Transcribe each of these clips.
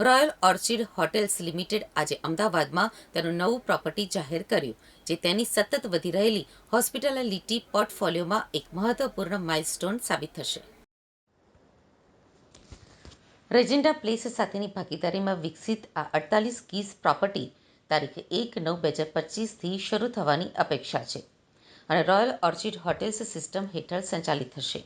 Royal orchid hotels limited આજે અમદાવાદમાં તેનું નવું પ્રોપર્ટી જાહેર કર્યું, જે તેની સતત વધી રહેલી હોસ્પિટાલિટી પોર્ટફોલિયોમાં એક મહત્વપૂર્ણ માઇલસ્ટોન સાબિત થશે. રેજેન્ડા પ્લેસ સાથેની ભાગીદારીમાં વિકસિત આ અડતાલીસ કીઝ પ્રોપર્ટી તારીખ એક નવ બે હજાર પચીસથી શરૂ થવાની અપેક્ષા છે અને રોયલ ઓર્ચિડ હોટેલ્સ સિસ્ટમ હેઠળ સંચાલિત થશે.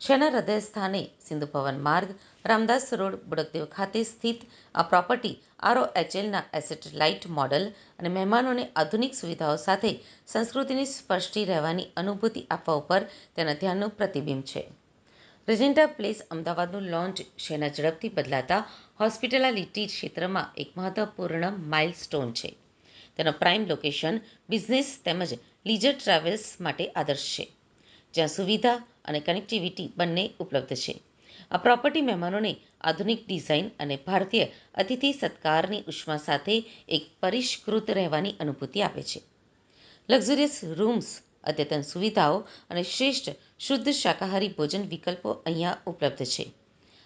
શહેરના હૃદય સ્થાને સિંધુ ભવન માર્ગ, રામદાસ રોડ, બુડકદેવ ખાતે સ્થિત આ પ્રોપર્ટી આરઓએચએલના એસેટ લાઇટ મોડલ અને મહેમાનોને આધુનિક સુવિધાઓ સાથે સંસ્કૃતિની સ્પર્શી રહેવાની અનુભૂતિ આપવા ઉપર તેના ધ્યાનનું પ્રતિબિંબ છે. રેજેન્ટા પ્લેસ અમદાવાદનું લોન્ચ શહેરના ઝડપથી બદલાતા હોસ્પિટાલિટી ક્ષેત્રમાં એક મહત્વપૂર્ણ માઇલસ્ટોન છે. તેનો પ્રાઇમ લોકેશન બિઝનેસ તેમજ લીજર ટ્રાવેલ્સ માટે આદર્શ છે. જ્યાં સુવિધા અને કનેક્ટિવિટી બંને ઉપલબ્ધ છે. આ પ્રોપર્ટી મહેમાનોને આધુનિક ડિઝાઇન અને ભારતીય અતિથિ સત્કારની ઉષ્મા સાથે એક પરિષ્કૃત રહેવાની અનુભૂતિ આપે છે. લક્ઝુરિયસ રૂમ્સ અદ્યતન સુવિધાઓ અને શ્રેષ્ઠ શુદ્ધ શાકાહારી ભોજન વિકલ્પો અહીંયા ઉપલબ્ધ છે.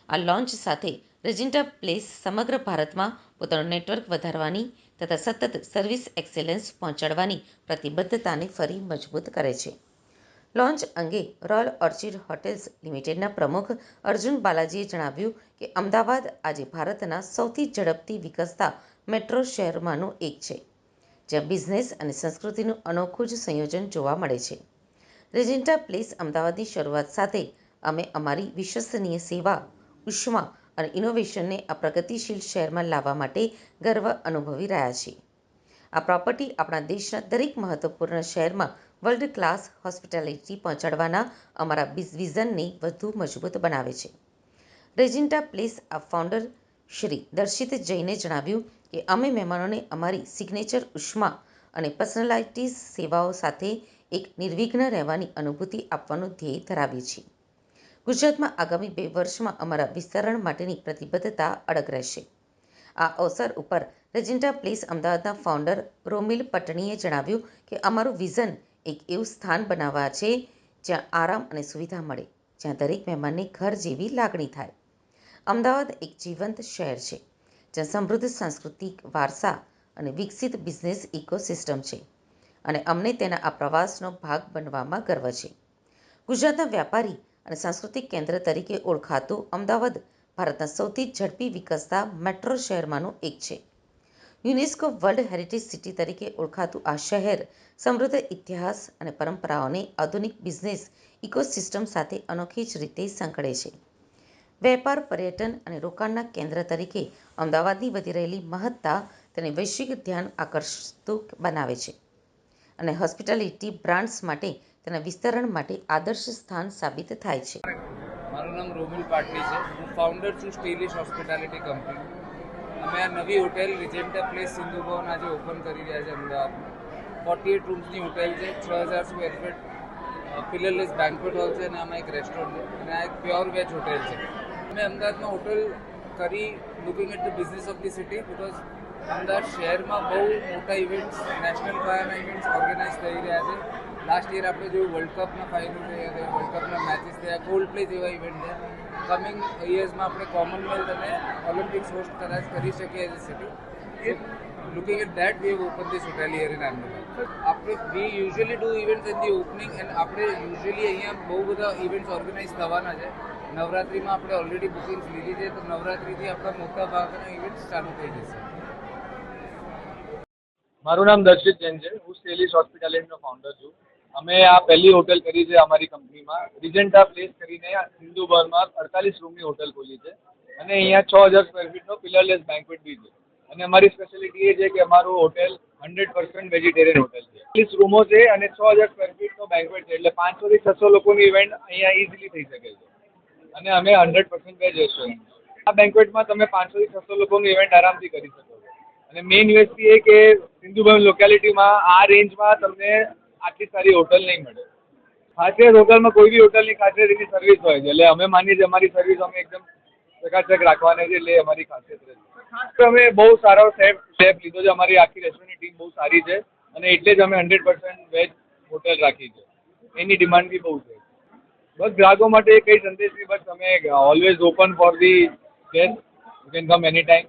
આ લોન્ચ સાથે રેજિન્ટા પ્લેસ સમગ્ર ભારતમાં પોતાનું નેટવર્ક વધારવાની તથા સતત સર્વિસ એક્સેલન્સ પહોંચાડવાની પ્રતિબદ્ધતાને ફરી મજબૂત કરે છે. લોન્ચ અંગે રોયલ ઓર્ચિડ હોટેલ્સ લિમિટેડના પ્રમુખ અર્જુન બાલાજીએ જણાવ્યું કે અમદાવાદ આજે ભારતના સૌથી ઝડપથી વિકસતા મેટ્રો શહેરમાંનું એક છે, જ્યાં બિઝનેસ અને સંસ્કૃતિનું અનોખું જ સંયોજન જોવા મળે છે. રેજેન્ટા પ્લેસ અમદાવાદની શરૂઆત સાથે અમે અમારી વિશ્વસનીય સેવા, ઉષ્મા અને ઇનોવેશનને આ પ્રગતિશીલ શહેરમાં લાવવા માટે ગર્વ અનુભવી રહ્યા છીએ. આ પ્રોપર્ટી આપણા દેશના દરેક મહત્વપૂર્ણ શહેરમાં વર્લ્ડ ક્લાસ હોસ્પિટાલિટી પહોંચાડવાના અમારા વિઝનને વધુ મજબૂત બનાવે છે. રેજિન્ટા પ્લેસ આ ફાઉન્ડર શ્રી દર્શિત જૈને જણાવ્યું કે, અમે મહેમાનોને અમારી સિગ્નેચર ઉષ્મા અને પર્સનલાઇટીઝ સેવાઓ સાથે એક નિર્વિઘ્ન રહેવાની અનુભૂતિ આપવાનું ધ્યેય ધરાવીએ છીએ. ગુજરાતમાં આગામી બે વર્ષમાં અમારા વિસ્તરણ માટેની પ્રતિબદ્ધતા અડગ રહેશે. આ અવસર ઉપર રેજિન્ટા પ્લેસ અમદાવાદના ફાઉન્ડર રોમિલ પટણીએ જણાવ્યું કે અમારું વિઝન એક એવું સ્થાન બનાવવા છે જ્યાં આરામ અને સુવિધા મળે, જ્યાં દરેક મહેમાનને ઘર જેવી લાગણી થાય. અમદાવાદ એક જીવંત શહેર છે, જ્યાં સમૃદ્ધ સાંસ્કૃતિક વારસા અને વિકસિત બિઝનેસ ઇકોસિસ્ટમ છે અને અમને તેના આ પ્રવાસનો ભાગ બનવામાં ગર્વ છે. ગુજરાતના વ્યાપારી અને સાંસ્કૃતિક કેન્દ્ર તરીકે ઓળખાતું અમદાવાદ ભારતના સૌથી ઝડપી વિકસતા મેટ્રો શહેરમાંનું એક છે. યુનેસ્કો વર્લ્ડ હેરિટેજ સિટી તરીકે ઓળખાતું આ શહેર સમૃદ્ધ ઇતિહાસ અને પરંપરાઓને આધુનિક બિઝનેસ ઇકોસિસ્ટમ સાથે અનોખી જ રીતે સંકળે છે. વેપાર, પર્યટન અને રોકાણના કેન્દ્ર તરીકે અમદાવાદની વધી રહેલી મહત્તા તેને વૈશ્વિક ધ્યાન આકર્ષતું બનાવે છે અને હોસ્પિટાલિટી બ્રાન્ડ્સ માટે તેના વિસ્તરણ માટે આદર્શ સ્થાન સાબિત થાય છે. મારું નામ રોમિલ પાટલી છે. હું ફાઉન્ડર છું સ્ટેલિશ હોસ્પિટાલિટી કંપની અમે આ નવી હોટેલ રિજેન્ટા પ્લેસ સિંધુ ભવન આજે ઓપન કરી રહ્યા છે અમદાવાદમાં. ફોર્ટી એટ રૂમ્સની હોટેલ છે, છ હજાર square feet pillarless banquet hall છે અને આમાં એક રેસ્ટોરન્ટ છે અને આ એક પ્યોર વેજ હોટેલ છે. અમે અમદાવાદમાં હોટેલ કરી looking at the business of the city because Ahmedabad શહેરમાં બહુ મોટા ઇવેન્ટ્સ નેશનલ પાયાના ઇવેન્ટ્સ ઓર્ગેનાઇઝ થઈ રહ્યા છે. લાસ્ટ યર આપણે જોયું વર્લ્ડ કપના ફાઇનલ થયા હતા વર્લ્ડ કપના મેચિસ થયા ગોલ્ડ પ્લે જેવા ઇવેન્ટ છે. કમિંગ યર્સમાં આપણે કોમનવેલ્થ અને ઓલિમ્પિક્સ હોસ્ટ કદાચ કરી શકીએ as city looking at that we open this hotel year in Ahmedabad આપણે we usually do events in the opening and આપણે યુઝ્યુઅલી અહીંયા બહુ બધા ઇવેન્ટ્સ ઓર્ગેનાઇઝ થવાના છે. નવરાત્રિમાં આપણે ઓલરેડી બુકિંગ્સ લીધી છે, તો નવરાત્રિથી આપણા મોટા ભાગના ઇવેન્ટ્સ ચાલુ થઈ જશે. મારું નામ દર્શિત જૈન છે. હું સેલિસ હોસ્પિટાલિટીનો ફાઉન્ડર છું. અમે આ પહેલી હોટેલ કરી છે અમારી કંપનીમાં. રિજેન્ટા પ્લેસ કરીને સિંધુ ભવનમાં અડતાલીસ રૂમની હોટેલ ખોલી છે. અને અહીંયા છ હજાર સ્ક્વેર ફીટનો પિલરલેસ બેન્ક્વેટ બી છે. અને અમારી સ્પેશિયાલિટી એ છે કે અમારું hotel hundred percent vegetarian hotel છે. ત્રીસ રૂમો છે અને છ હજાર સ્ક્વેર ફીટનો બેન્ક્વેટ છે. એટલે પાંચસોથી છસો લોકોની ઇવેન્ટ અહીંયા ઇઝીલી થઈ શકે છે. અને અમે હંડ્રેડ પર્સન્ટ વેજ રેસ્ટોરન્ટ આ બેન્ક્વેટમાં તમે પાંચસોથી છસો લોકોનું ઇવેન્ટ આરામથી કરી શકો છો. અને મેઇન યુએસપી એ કે સિંધુભવન લોકેલિટીમાં આ રેન્જમાં તમને આટલી સારી હોટલ નહીં મળે. ખાસિયત હોટલમાં કોઈ બી હોટલની ખાસિયત એની સર્વિસ હોય છે. એટલે અમે માનીએ છીએ અમારી સર્વિસ અમે એકદમ ચકાચક રાખવાની છે એટલે અમારી ખાસિયત રહે છે. ખાસ તો અમે બહુ સારો શેફ શેફ લીધો છે. અમારી આખી રેસ્ટોરન્ટની ટીમ બહુ સારી છે. અને એટલે જ અમે હંડ્રેડ પર્સન્ટ વેજ હોટેલ રાખી છે. એની ડિમાન્ડ બી બહુ છે. બસ ગ્રાહકો માટે કઈ સંદેશ બસ તમે always open for the guest you can come any time